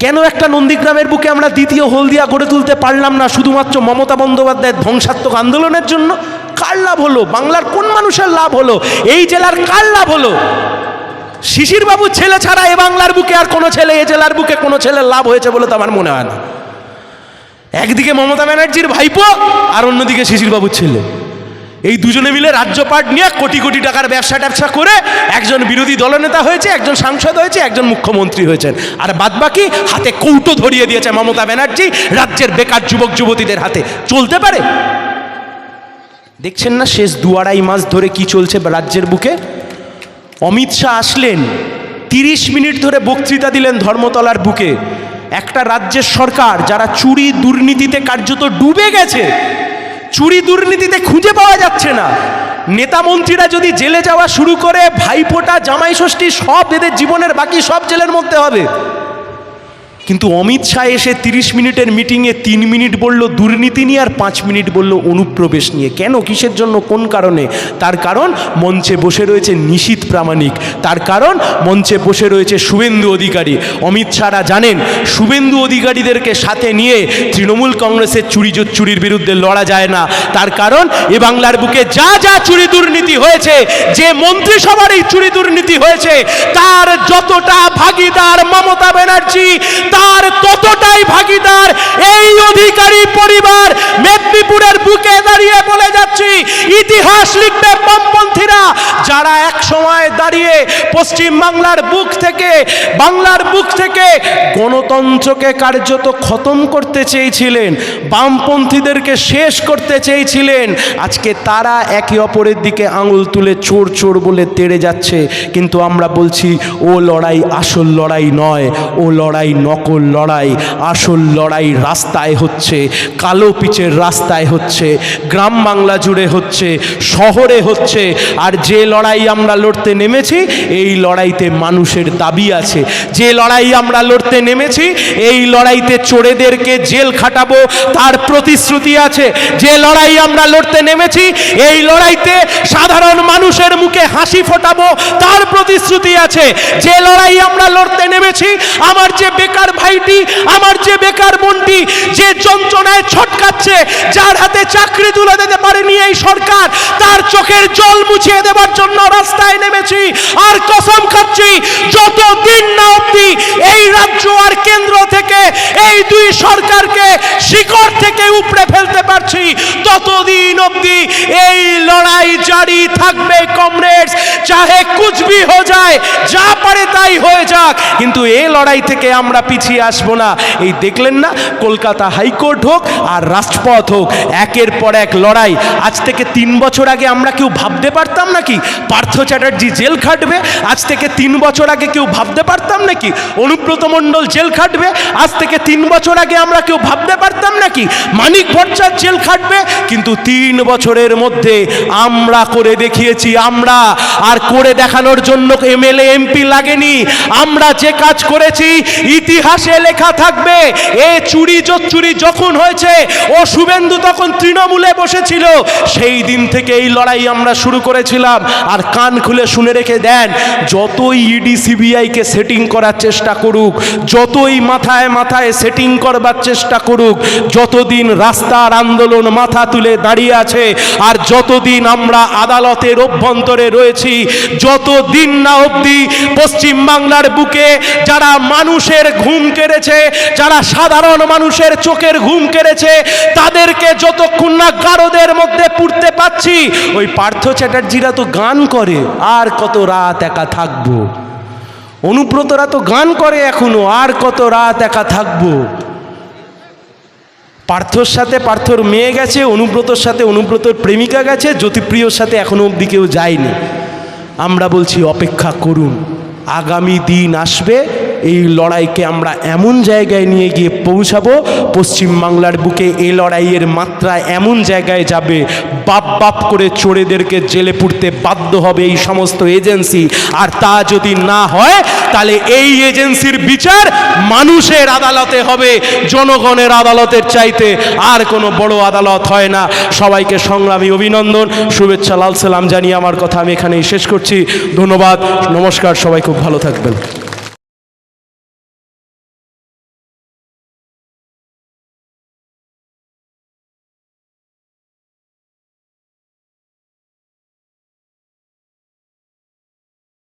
কেন একটা নন্দীগ্রামের বুকে আমরা দ্বিতীয় হলদিয়া গড়ে তুলতে পারলাম না শুধুমাত্র মমতা বন্দ্যোপাধ্যায়ের ধ্বংসাত্মক আন্দোলনের জন্য? কার লাভ হলো? বাংলার কোন মানুষের লাভ হলো? এই জেলার কার লাভ হলো? শিশির বাবুর ছেলে ছাড়া এ বাংলার বুকে আর কোনো ছেলে, এ জেলার বুকে কোনো ছেলের লাভ হয়েছে বলে তো আমার মনে হয় না। একদিকে মমতা ব্যানার্জির ভাইপো আর অন্যদিকে শিশিরবাবুর ছেলে। এই দুজনে মিলে রাজ্যপাট নিয়ে কোটি কোটি টাকার ব্যবসা ট্যাবসা করে একজন বিরোধী দলনেতা হয়েছে, একজন সাংসদ হয়েছে, একজন মুখ্যমন্ত্রী হয়েছেন। আর বাদবাকি হাতে কৌটো ধরিয়ে দিয়েছে মমতা ব্যানার্জি রাজ্যের বেকার যুবক যুবতীদের হাতে। চলতে পারে? দেখছেন না শেষ দু আড়াই মাস ধরে কি চলছে রাজ্যের বুকে? অমিত শাহ আসলেন, তিরিশ মিনিট ধরে বক্তৃতা দিলেন ধর্মতলার বুকে। একটা রাজ্যের সরকার যারা চুরি দুর্নীতিতে কার্যত ডুবে গেছে চুরি দুর্নীতিতে খুঁজে পাওয়া যাচ্ছে না। নেতা মন্ত্রীরা যদি জেলে যাওয়া শুরু করে, ভাইফোঁটা জামাই ষষ্ঠী সব এদের জীবনের বাকি সব জেলের মধ্যে হবে। কিন্তু অমিত শাহ এসে তিরিশ মিনিটের মিটিংয়ে তিন মিনিট বলল, দুর্নীতি নিয়ে আর পাঁচ মিনিট বলল, অনুপ্রবেশ নিয়ে। কেন? কিসের জন্য? কোন কারণে? তার কারণ, মঞ্চে বসে রয়েছে নিশীত প্রামাণিক। তার কারণ, মঞ্চে বসে রয়েছে শুভেন্দু অধিকারী। অমিত শাহরা জানেন, শুভেন্দু অধিকারীদেরকে সাথে নিয়ে তৃণমূল কংগ্রেসের চুরি চুরির বিরুদ্ধে লড়া যায় না। তার কারণ, এ বাংলার বুকে যা যা চুরি দুর্নীতি হয়েছে, যে মন্ত্রিসভার এই চুরি দুর্নীতি হয়েছে, তার যতটা ভাগিদার মমতা ব্যানার্জি তার ততটাই ভাগিদার, এই অধিকারী পরিবার মেদিনীপুরের বুকে দাঁড়িয়ে বলে যাচ্ছি, ইতিহাস লিখবে বামপন্থীরা, যারা এক সময় দাঁড়িয়ে পশ্চিম বাংলার বুক থেকে, বাংলার বুক থেকে গণতন্ত্রকে কার্যত খতম করতে চেয়েছিলেন, বামপন্থীদেরকে শেষ করতে চেয়েছিলেন, আজকে তারা একে অপরের দিকে আঙুল তুলে চোর চোর বলে তেড়ে যাচ্ছে, কিন্তু আমরা বলছি, ও লড়াই আসল লড়াই নয়, ও লড়াই নকল লড়াই, আসল লড়াই রাস্তায় হচ্ছে, কালো পিচের রাস্তায় হচ্ছে, গ্রাম বাংলা জুড়ে হচ্ছে, শহরে হচ্ছে, আর যে লড়াই আমরা লড়তে নেমেছি, এই লড়াইতে মানুষের দাবি আছে। যে লড়াই আমরা লড়তে নেমেছি, এই লড়াইতে চোরেদেরকে জেল খাটাবো, তার প্রতিশ্রুতি আছে। যে লড়াই আমরা লড়তে নেমেছি, এই লড়াইতে সাধারণ মানুষের মুখে হাসি ফোটাবো, তার প্রতিশ্রুতি আছে। যে লড়াই আমরা লড়তে নেমেছি, আমার যে বেকার ভাইটি, আমার যে বেকার বোনটি, যে যন্ত্রণায় ছটকাচ্ছে, যার হাতে চাকরি তুলে দিতে পারেনি এই সরকার, তার চোখের জল মুছিয়ে দেওয়ার জন্য রাস্তায় নেমেছি, আর কসম খাচ্ছি, যতদিন না অব্দি এই রাজ্য আর কেন্দ্র থেকে এই দুই সরকারকে শিকড় থেকে উপড়ে ফেলতে পারছি, ততদিন অব্দি এই লড়াই জারি থাকবে, কমরেডস, চাহে কুচবি হয়ে যায়, যা পারে তাই হয়ে যাক, কিন্তু এই লড়াই থেকে আমরা পিছিয়ে আসব না। এই দেখলেন না? কলকাতা হাইকোর্ট হোক আর রাষ্ট্রপথ হোক, একের পর এক লড়াই। আজ থেকে তিন বছর আগে আমরা কেউ ভাবতে পারতাম নাকি পার্থ চ্যাটার্জি জেল খাটবে? আজ থেকে তিন বছর আগে কেউ ভাবতে পারতাম নাকি অনুব্রত মণ্ডল জেল খাটবে? আজ থেকে তিন বছর আগে আমরা কেউ ভাবতে পারতাম নাকি মানিক ভট্টাচার্য জেল খাটবে? কিন্তু তিন বছরের মধ্যে আমরা করে দেখিয়েছি, আমরা। আর করে দেখানোর জন্য এমএলএ, এমপি লাগেনি। আমরা যে কাজ করেছি, ইতিহাসে লেখা থাকবে, এ চুরি চুরি যখন হয়েছে, ও শুভেন্দু তখন তৃণমূলে বসেছিল। সেই দিন থেকে এই লড়াই আমরা শুরু করেছিলাম। আর কান খুলে শুনে রেখে দেন, যতই ইডি সিবিআইকে সেটিং করার চেষ্টা করুক, যতই মাথায় মাথায় সেটিং করবার চেষ্টা করুক, যতদিন রাস্তার আন্দোলন মাথা তুলে দাঁড়িয়ে আছে, আর যতদিন আমরা আদালতের অভ্যন্তরে রয়েছি, যতদিন না অবধি পশ্চিমবাংলার বুকে যারা মানুষের ঘুম কেড়েছে, যারা সাধারণ মানুষের চোখের ঘুম কেড়েছে, তাদেরকে যতক্ষণ না গারদের মধ্যে পুড়তে পাচ্ছি ওই পার্থ চ্যাটার্জিরা তো গান করে, আর কত রাত একা থাকব? অনুব্রতরা তো গান করে এখনও, আর কত রাত একা থাকব? পার্থর সাথে পার্থর মেয়ে গেছে, অনুব্রতর সাথে অনুব্রতর প্রেমিকা গেছে, জ্যোতিপ্রিয়র সাথে এখনও অবধি কেউ যায়নি। আমরা বলছি, অপেক্ষা করুন, আগামী দিন আসবে এই লড়াইকে আমরা এমন জায়গায় নিয়ে গিয়ে পৌঁছাবো পশ্চিমবাংলার বুকে এই লড়াইয়ের মাত্রা এমন জায়গায় যাবে, বাপ বাপ করে চোরেদেরকে জেলে পুড়তে বাধ্য হবে এই সমস্ত এজেন্সি। আর তা যদি না হয়, তাহলে এই এজেন্সির বিচার মানুষের আদালতে হবে, জনগণের আদালতের চাইতে। আর কোনো বড় আদালত হয় না। সবাইকে সংগ্রামী অভিনন্দন, শুভেচ্ছা, লাল সালাম জানিয়ে আমার কথা আমি এখানেই শেষ করছি। ধন্যবাদ, নমস্কার, সবাই খুব ভালো থাকবেন।